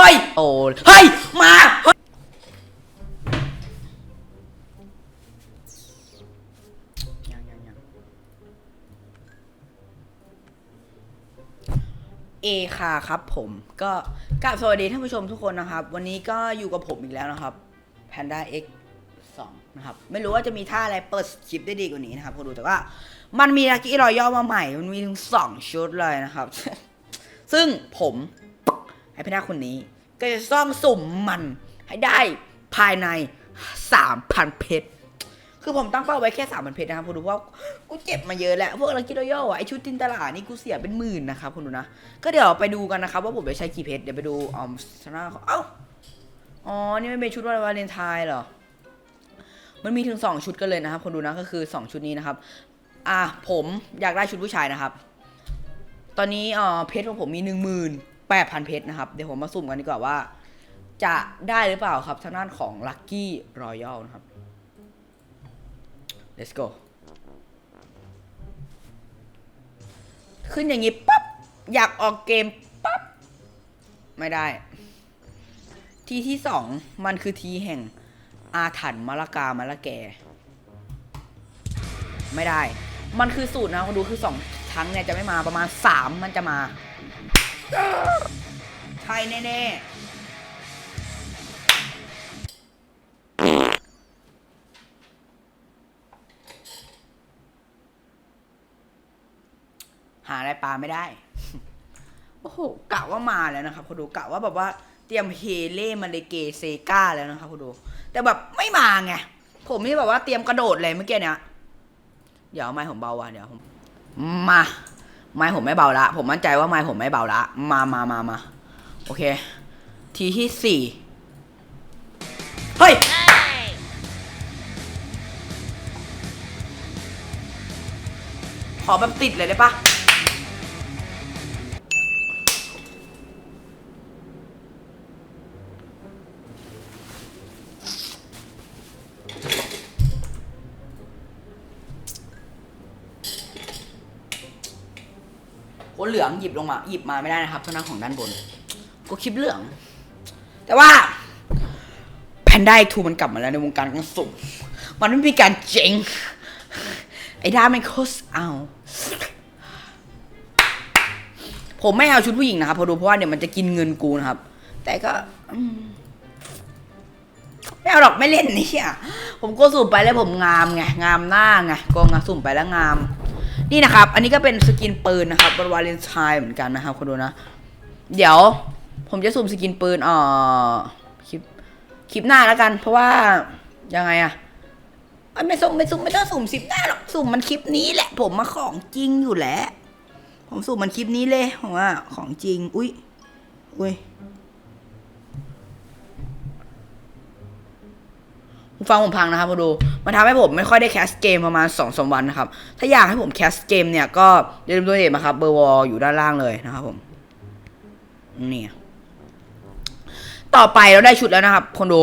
เฮ้ยโอ้เฮ้ยมาเฮ้ยเอคาครับผมก็กราบสวัสดีท่านผู้ชมทุกคนนะครับ วันนี้ก็อยู่กับผมอีกแล้วนะครับ Panda X 2นะครับ ไม่รู้ว่าจะมีท่าอะไรเปิดคลิปได้ดีกว่านี้นะครับพอดูแต่ว่า มันมีลักกี้รอยย่อมาใหม่ มันมีถึง 2 ชุดเลยนะครับ ซึ่งผม ไอ้พนักคนนี้ ก็จะซ่องสุ่มมันให้ได้ภายใน 3,000 เพชร คือผมตั้งเป้าไว้แค่ 3,000 เพชรนะครับคุณดูว่ากูเจ็บมาเยอะแล้ว พวกลักกี้รอยย่อไอชุดจินตลาดนี่กูเสียเป็นหมื่นนะครับคุณดูนะ ก็เดี๋ยวไปดูกันนะครับว่าผมจะใช้กี่เพชร เดี๋ยวไปดูออมชนะเขาเอ้า อ๋อ นี่ไม่เป็นชุดวันวาเลนไทน์เหรอ มันมีถึง 2 ชุดกันเลยนะครับคนดูนะ ก็คือ 2 ชุดนี้นะครับ อะผมอยากได้ชุดผู้ชายนะครับ ตอนนี้เออเพชรของผมมีหนึ่งหมื่น 18,000 เพชรนะครับ เดี๋ยวผมมาสุ่มกันดีกว่าว่า จะได้หรือเปล่าครับทางด้านของ Lucky Royal นะครับ let's go ขึ้นอย่างนี้ปั๊บ อยากออกเกมปั๊บ ไม่ได้ ทีที่สองมันคือทีแห่งอาถรรพ์มะละกามะละแก ไม่ได้ มันคือสูตรนะคุณดูคือสองครั้งเนี่ยจะไม่มาประมาณสามมันจะมา ใช่แน่ๆหาอะไรปลาไม่ได้ โอ้โหกะว่ามาแล้วนะครับคุณดูกะว่าแบบว่าเตรียมเฮเล่มาเลเกเซกาแล้วนะครับคุณดู แต่แบบไม่มาไง ผมนี่แบบว่าเตรียมกระโดดเลยเมื่อกี้เนี่ย เดี๋ยวไม้ผมเบาว่ะเดี๋ยวผม มา ไม้ผมไม่เบาละ ผมมั่นใจว่าไม้ผมไม่เบาละ มามามามาโอเค ทีที่สี่เฮ้ย ขอแบบติดเลยได้ปะ เหลืองหยิบลงมาหยิบมาไม่ได้นะครับเท่านั้นของด้านบน ก็คลิปเหลือง แต่ว่าแพนด้าทูมันกลับมาแล้วในวงการกางสุ่มมันไม่มีการเจ๊งไอ้ด้าไม่โคสเอา ผมไม่เอาชุดผู้หญิงนะครับเพอดูเพราะว่าเดี๋ยวมันจะกินเงินกูนะครับ แต่ก็ไม่เอาหรอกไม่เล่นนี่เชี่ยผมก็สุ่มไปแล้วผมงามไงงามหน้าไงก็งาสุ่มไปแล้วงาม นี่นะครับ อันนี้ก็เป็นสกินปืนนะครับวันวาเลนไทน์เหมือนกันนะครับคุณดูนะ เดี๋ยวผมจะสุ่มสกินปืนอ่อคลิปคลิปหน้าแล้วกัน เพราะว่ายังไงอะไม่สุ่มไม่สุ่มไม่ต้องสุ่มสิบหน้าหรอกสุ่มมันคลิปนี้แหละ ผมมาของจริงอยู่แล้วผมสุ่มมันคลิปนี้เลยผมว่าของจริง อุ้ยอุ้ย ฟังผมพังนะครับมาดู มันทำให้ผมไม่ค่อยได้แคสเกมประมาณ2อสวันนะครับ ถ้าอยากให้ผมแคสเกมเนี่ยก็อย่าลืมตัวเองนะครับ เบอร์วอลอยู่ด้านล่างเลยนะครับผม นี่ ต่อไปเราได้ชุดแล้วนะครับคนดู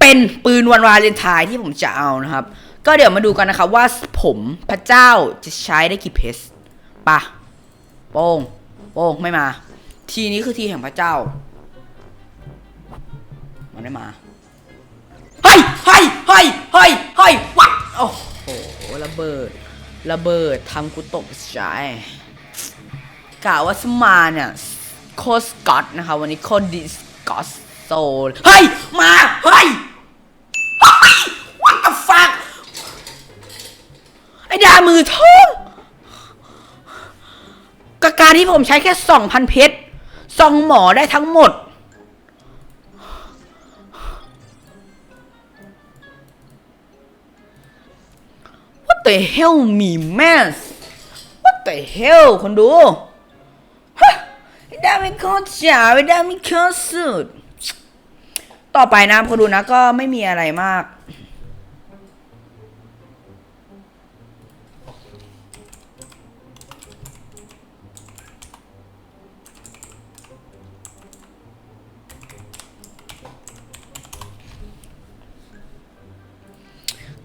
เป็นปืนวันวาเลนไทน์ที่ผมจะเอานะครับ ก็เดี๋ยวมาดูกันนะครับว่าผมพระเจ้าจะใช้ได้กี่เพชรปะโป้งโป้งไม่มา ทีนี้คือทีแห่งพระเจ้า มันไม่มา เฮ้ยเฮ้ยเฮ้ยเฮ้ยเฮ้ยวัดโอ้โหระเบิด ระเบิดทำกูตกใจกะว่าสมาเนี่ยโคสกอตนะคะวันนี้โคดิสกอสโซลเฮ้ย มาเฮ้ยเฮ้ย what the fuck ไอ้ดามือทองกบการที่ผมใช้แค่สองพันเพชรซองหมอได้ทั้งหมด the hell me man What the hell คนดูฮะไอ้ดาไม่เข้าใจไอ้ดาไม่เข้าสุด ต่อไปนะคนดูนะก็ไม่มีอะไรมาก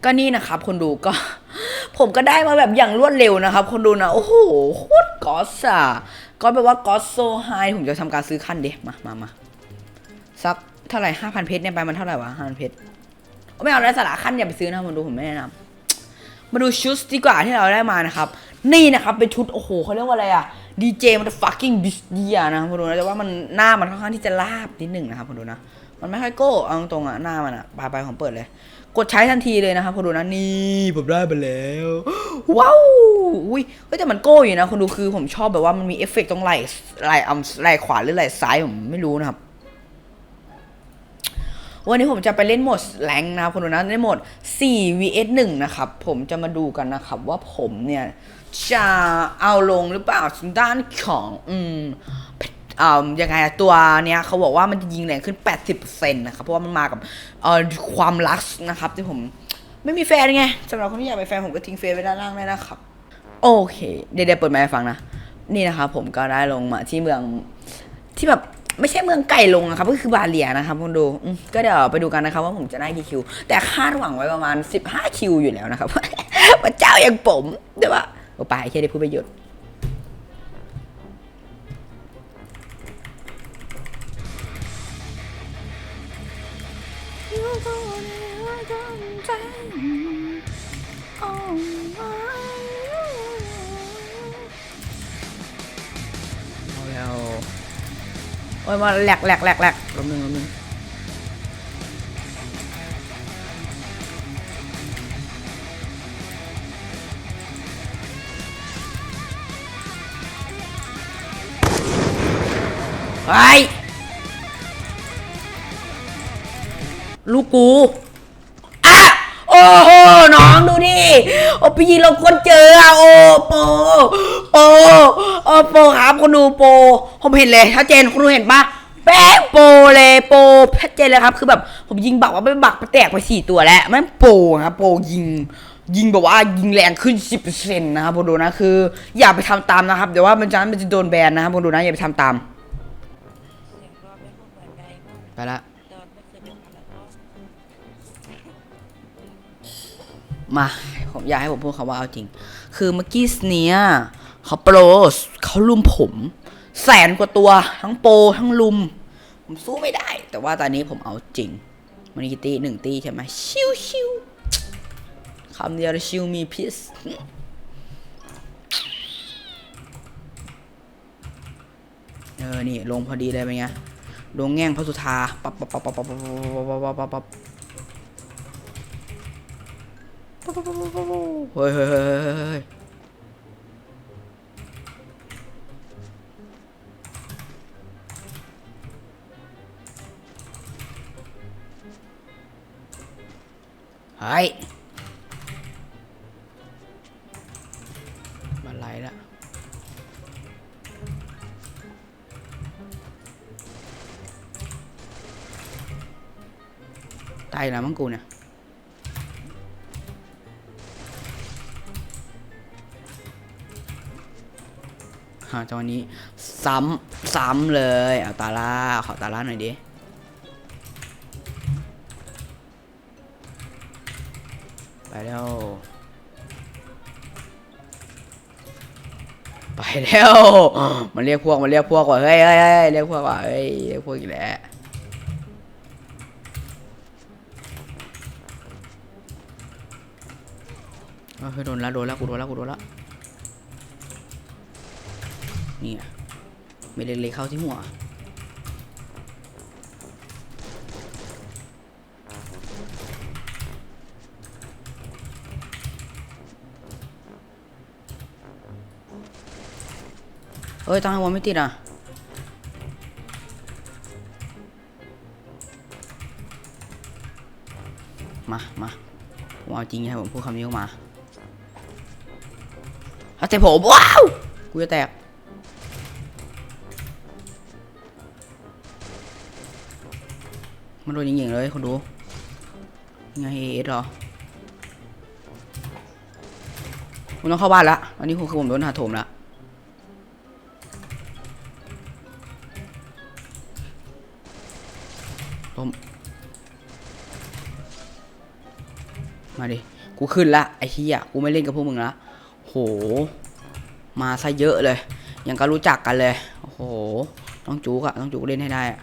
ก็นี่นะครับคนดูก็ ผมก็ได้มาแบบอย่างรวดเร็วนะครับ คนดูนะ โอ้โหโคตรกอสอะก็แปลว่ากอสโซไฮผมจะทำการซื้อขั้นเดมามามาสักเท่าไหร่ห้าพันเพชรเนี่ยไปมันเท่าไหร่วะห้าพันเพชรไม่เอาแล้สาระขั้นอย่าไปซื้อนะมาดูผมไม่แนะนำมาดูชุดดีกว่าที่เราได้มานะครับ นี่นะครับเป็นชุดโอ้โหเขาเรียกว่าอะไรอะดีเจมัน fucking b i s t ียนะครับมาดูนะแต่ว่ามันหน้ามันค่อนข้างที่จะลาบนิดหนึ่งนะครับมาดูนะมันไม่ค่อยโก้เอาตรงอะหน้ามันอะไปไปผมเปิดเลย กดใช้ทันทีเลยนะครับคุณดูนะนี่ผมได้ไปแล้ว ว้าวอุ้ยเฮ้ยแต่มันโก้อยู่นะคุณดูคือผมชอบแบบว่ามันมีเอฟเฟกต์ตรงไหล่ไหล่อ่ำไหล่ขวาหรือไหล่ซ้ายผมไม่รู้นะครับ วันนี้ผมจะไปเล่นโหมดแรงนะครับคุณดูนะเล่นโหมด 4 vs 1 นะครับ ผมจะมาดูกันนะครับ ว่าผมเนี่ยจะเอาลงหรือเปล่าทางด้านของ อืม อ่ายังไงตัวเนี้ยเขาบอกว่ามันจะยิงแรงขึ้น 80%นะครับ เพราะว่ามันมากับเอ่อความรักนะครับที่ผมไม่มีแฟนไงสำหรับคนที่อยากเป็นแฟนผมก็ทิ้งเฟซไว้ด้านล่างได้นะครับ โอเค เดี๋ยวเปิดไมค์ให้ฟังนะ นี่นะครับผมก็ได้ลงมาที่เมืองที่แบบไม่ใช่เมืองไก่ลงนะครับ ก็คือบาเลียนะครับคุณดูก็เดี๋ยวไปดูกันนะครับว่าผมจะได้กี่คิว แต่คาดหวังไว้ประมาณ 15 คิวอยู่แล้วนะครับพระเจ้าอย่างผมแต่ว่าโอไปแค่ได้พูดไปหยุดเอา โอ้ยมาแหลกแหลกแหลกแหลกลมหนึ่งลมหนึ่งไอ้ยลูกกู โอ้พี่เราคนเจออะโอ้โปโปโอ้โปครับคุณดูโป ผมเห็นเลยชัดเจนคุณดูเห็นปะแป๊ะโปเลยโปชัดเจนเลยครับ คือแบบผมยิงบักว่าไม่บักไปแตกไปสี่ตัวแล้วแม่งโปครับโปยิงยิงแบบว่ายิงแรงขึ้น 10%นะครับผมดูนะคือ อย่าไปทำตามนะครับ เดี๋ยวว่ามันจะมันจะโดนแบนนะครับผมดูนะอย่าไปทำตามเสียงรอบไม่พวกเหมือนไงพวกไปละตอนไม่เคยเป็นอะไรก็มา ผมอยากให้ผมพูดคำว่าเอาจริง คือเมื่อกี้เนี้ยเขาโปรเขาลุมผม แสนกว่าตัว ทั้งโปรทั้งลุม ผมสู้ไม่ได้ แต่ว่าตอนนี้ผมเอาจริงมันมีกี่ตีหนึ่งตีใช่ไหมชิวชิวคำเดียวชิวมีพิสเออ นี่ ลงพอดีเลยเป็นไงลงแง่งพระสุธาปับปับปับปับปับปับปับปับปับปับ เฮ้ยเฮ้ยเฮ้ยเฮ้ยเฮ้ยเฮ้ยมาไล่ละตายแล้วมั้งกูเนี่ย ฮะจังหวะนี้ ซ้ำซ้ำเลยเอาตาล่าขอตาล่าหน่อยดิไปแล้วไปแล้วมันเรียกพวกมันเรียกพวกว่ะเฮ้ยเฮ้ยเฮ้ยเรียกพวกว่ะเฮ้ยเรียกพวกอีกแล้วเฮ้ยโดนล้วโดนล้วกูโดนล้วกูโดนล้ วนี่ไงไม่เล็กๆเข้าที่หัวเอ้ยตั้งห้วไม่ติดอะมามาผมเอาจริงให้ผมพูดคำนี้ออกมาเอาแต่ผมว้าว กูจะแตก มันโดนยิงๆเลยคนดูยังไงเอสเหรอคุณต้องเข้าบ้านละอันนี้คือผมโดนหาโถมละล้มมาดิ กูขึ้นละไอ้เหี้ยกูไม่เล่นกับพวกมึงละโห มาซะเยอะเลย ยังก็รู้จักกันเลย โอ้โห ต้องจูกอะต้องจูกเล่นให้ได้อะ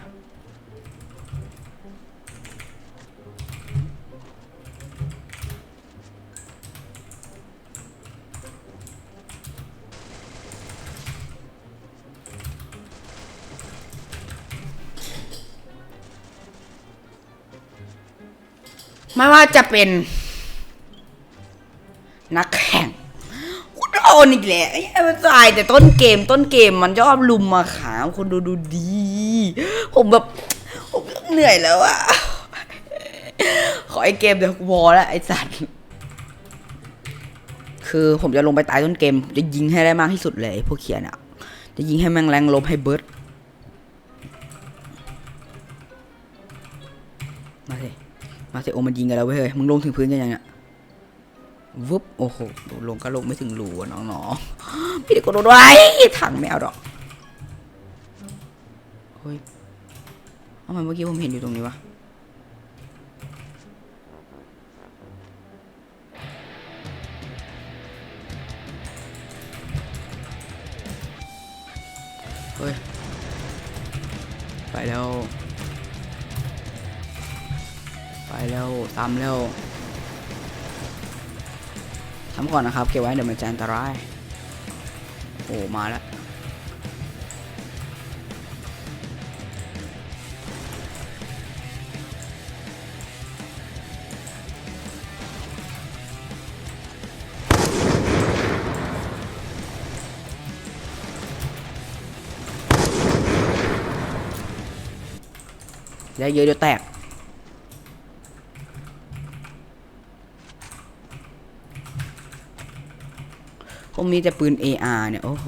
ไม่ว่าจะเป็น นักแข่งคุณโดนอีกแล้วไอ้มันตายแต่ต้นเกมต้นเกมมันชอบลุมมาขามคนดูดูดี ผมแบบ ผมเหนื่อยแล้วอะขอไอ้เกมเดี๋ยวกูพอแล้วไอ้สัตว์คือผมจะลงไปตายต้นเกม จะยิงให้ได้มากที่สุดเลยพวกเขียนอะจะยิงให้แมงแรงลมให้เบิร์ด มาสิโอมันยิงกันแล้วเว้ยเฮ้ยมึงลงถึงพื้นกันยังเนี่ยวุบโอ้โหลงก็ลงไม่ถึงรูอะน้องๆพี่ก็โดนไว้ถังไม่เอาดอกเฮ้ยทำไมเมื่อกี้ผมเห็นอยู่ตรงนี้วะเฮ้ย ไปแล้ว แล้วตามแล้วทำก่อนนะครับเก็บไว้เดี๋ยวมันจะอันตรายโอ้มาแล้วเดี๋ยวเยอะเดี๋ยวแตก ผมมีแต่ปืน AR เนี่ย โอ้โห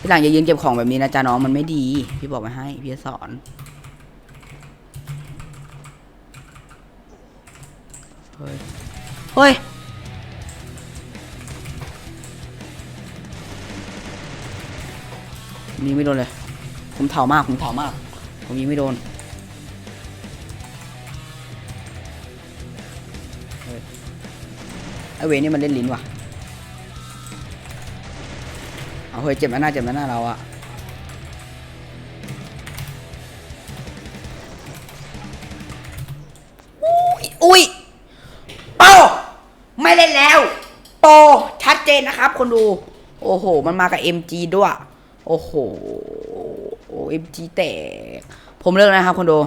ทีหลังอย่ายืนเก็บของแบบนี้นะจ๊ะน้องมันไม่ดี พี่บอกไว้ให้ พี่สอน เฮ้ย เฮ้ยมีไม่โดนเลย ผมเถามาก ผมเถามาก ผมยิงไม่โดน เวนี่มันเล่นลิ้นว่ะ เอาเฮ้ยเจ็บนะหน้าเจ็บนะหน้าเราอะอุ้ยโปไม่เล่นแล้วโปชัดเจนนะครับ คนดู โอ้โห มันมากับ MG ด้วย โอ้โหโอ้ MG แตก ผมเลิกแล้วนะครับ คนดู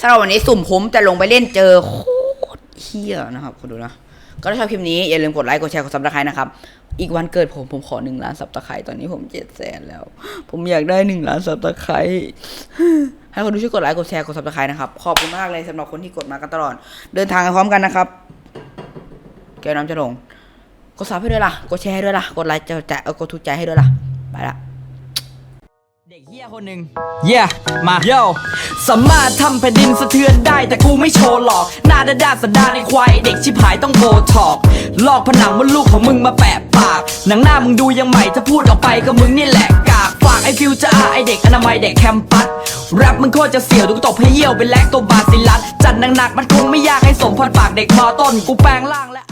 สำหรับวันนี้สุ่มผมจะลงไปเล่นเจอโค เฮียนะครับคนดูนะ ก็ถ้าชอบคลิปนี้ อย่าลืมกดไลค์ กดแชร์ กดซับสไครต์นะครับ อีกวันเกิดผม ผมขอหนึ่งล้านซับสไครต์ตอนนี้ผมเจ็ดแสนแล้ว ผมอยากได้หนึ่งล้านซับสไครต์ให้คนดูช่วยกดไลค์ กดแชร์ กดซับสไครต์นะครับ ขอบคุณมากเลยสำหรับคนที่กดมากันตลอด เดินทางกันพร้อมกันนะครับ แก้วน้ำจะลง กดซับให้ด้วยล่ะ กดแชร์ให้ด้วยล่ะ กดไลค์จะจะเออกดถูกใจให้ด้วยล่ะ ไปละ เด็กเฮียคนหนึ่งเฮียมาโย สามารถทำแผ่นดินสะเทือนได้แต่กูไม่โชว์หรอก หน้าด้านๆสันดานในควายเด็กชิบหายต้องโบถอกลอกผนังมดลูกของมึงมาแปะปาก หนังหน้ามึงดูยังใหม่ถ้าพูดออกไปก็มึงนี่แหละกากฝากไอฟิวจะอาไอเด็กอนามัยเด็กแคมปัสแรปมึงโคตรจะเสียวทุกตบให้เยี่ยวเป็นแลกตัวบาซิลัสจัดหนักๆมันคงไม่ยากให้สมพรปากเด็กมอต้นกูแปลงร่างและ